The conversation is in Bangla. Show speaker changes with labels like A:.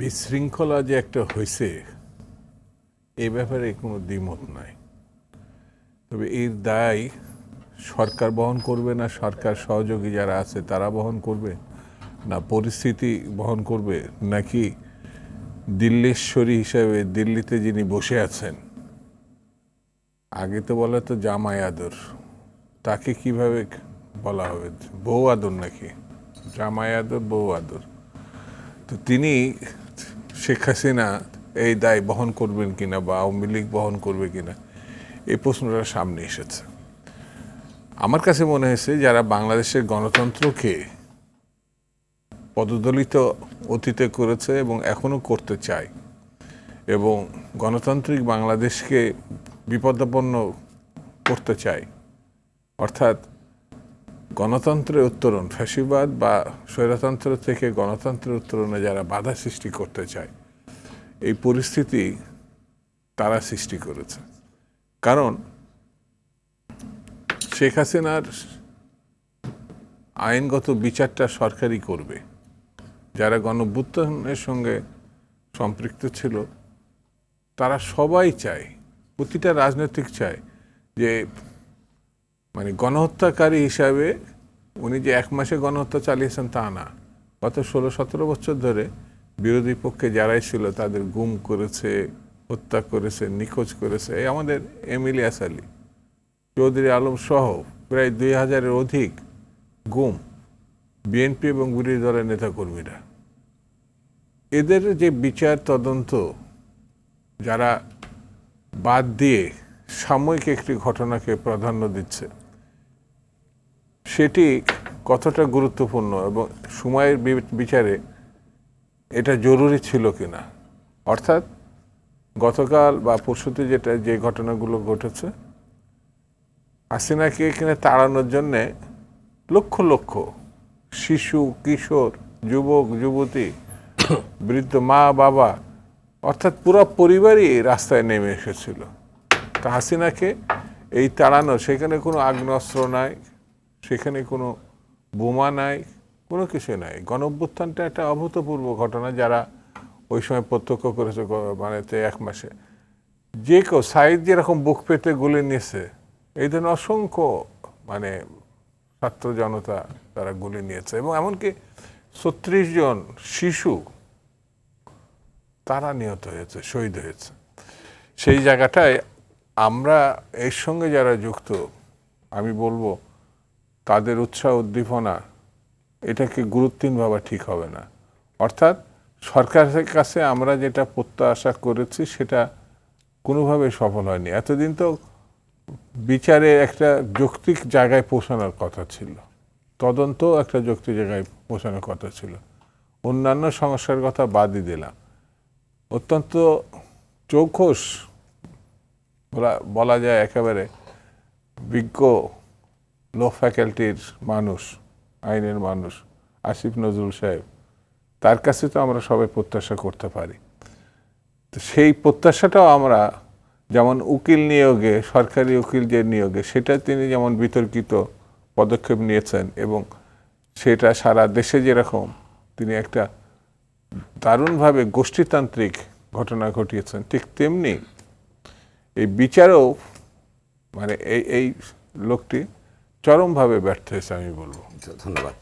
A: বিশৃঙ্খলা যে একটা হয়েছে, এ ব্যাপারে কোনো দ্বিমত নাই। তবে এর দায় সরকার বহন করবে না, সরকার সহযোগী যারা আছে তারা বহন করবে না, পরিস্থিতি বহন করবে নাকি দিল্লেশ্বরী হিসাবে দিল্লিতে যিনি বসে আছেন, আগে তো বলা তো জামাই আদর, তাকে কীভাবে বলা হবে? বউ আদর নাকি? জামাই আদর, বউ আদর। তো তিনি শেখ হাসিনা এই দায় বহন করবেন কিনা বা আওয়ামী লীগ বহন করবে কিনা, এই প্রশ্নটা সামনে এসেছে। আমার কাছে মনে হয়েছে যারা বাংলাদেশের গণতন্ত্রকে পদদলিত অতীতে করেছে এবং এখনও করতে চায় এবং গণতান্ত্রিক বাংলাদেশকে বিপদাপন্ন করতে চায়, অর্থাৎ গণতন্ত্রের উত্তরণ, ফ্যাসিবাদ বা স্বৈরতন্ত্র থেকে গণতন্ত্রের উত্তরণে যারা বাধা সৃষ্টি করতে চায়, এই পরিস্থিতি তারা সৃষ্টি করেছে। কারণ শেখ হাসিনার আইনগত বিচারটা সরকারই করবে। যারা গণভ্যুত্থানের সঙ্গে সম্পৃক্ত ছিল, তারা সবাই চায়, প্রতিটা রাজনৈতিক চায় যে মানে গণহত্যাকারী হিসাবে উনি যে এক মাসে গণহত্যা চালিয়েছেন তা না। গত ষোলো সতেরো বছর ধরে বিরোধী পক্ষে যারাই ছিল তাদের গুম করেছে, হত্যা করেছে, নিখোঁজ করেছে। এই আমাদের এমিলিয়াস আলী চৌধুরী আলম সহ প্রায় দুই হাজারের অধিক গুম বিএনপি এবং বিরোধী দলের নেতাকর্মীরা। এদের যে বিচার তদন্ত, যারা বাদ দিয়ে সাময়িক একটি ঘটনাকে প্রাধান্য দিচ্ছে সেটি কতটা গুরুত্বপূর্ণ এবং সময়ের বিচারে এটা জরুরি ছিল কিনা? অর্থাৎ গতকাল বা পরশুতে যেটা যে ঘটনাগুলো ঘটেছে, হাসিনাকে এখানে তাড়ানোর জন্যে লক্ষ লক্ষ শিশু, কিশোর, যুবক, যুবতী, বৃদ্ধ মা, বাবা, অর্থাৎ পুরো পরিবারই রাস্তায় নেমে এসেছিল। তা হাসিনাকে এই তাড়ানো, সেখানে কোনো আগ্নেয়াস্ত্র নাই সেখানে কোনো বোমা নাই, কোনো কিছু নাই। গণঅভ্যুত্থানটা একটা অভূতপূর্ব ঘটনা যারা ওই সময় প্রত্যক্ষ করেছে মানে এক মাসে। যে কেউ সাইদ যেরকম বুক পেতে গুলি নিয়েছে, এই ধরনের অসংখ্য মানে ছাত্র জনতা তারা গুলি নিয়েছে এবং এমনকি ছত্রিশ জন শিশু তারা নিহত হয়েছে, শহীদ হয়েছে। সেই জায়গাটায় আমরা এর সঙ্গে যারা যুক্ত, আমি বলব তাদের উৎসাহ উদ্দীপনা, এটাকে গুরুত্বহীন ভাবা ঠিক হবে না। অর্থাৎ সরকারের কাছে আমরা যেটা প্রত্যাশা করেছি, সেটা কোনোভাবে সফল হয়নি। এতদিন তো বিচারে একটা যৌক্তিক জায়গায় পৌঁছানোর কথা ছিল। তদন্ত একটা যৌক্তিক জায়গায় পৌঁছানোর কথা ছিল। অন্যান্য সমস্যার কথা বাদই দিলাম। অত্যন্ত চৌখস বলা বলা যায় একেবারে বিজ্ঞ লো ফ্যাকাল্টির মানুষ, আইনের মানুষ, আসিফ নজরুল সাহেব, তার কাছে তো আমরা সবাই প্রত্যাশা করতে পারি। তো সেই প্রত্যাশাটাও আমরা যেমন উকিল নিয়োগে, সরকারি উকিল যে নিয়োগে, সেটা তিনি যেমন বিতর্কিত পদক্ষেপ নিয়েছেন এবং সেটা সারা দেশে যেরকম তিনি একটা দারুণভাবে গোষ্ঠীতান্ত্রিক ঘটনা ঘটিয়েছেন, ঠিক তেমনি এই বিচারেও মানে এই এই লোকটি চরমভাবে ব্যর্থ হয়েছে আমি বলব।
B: ধন্যবাদ।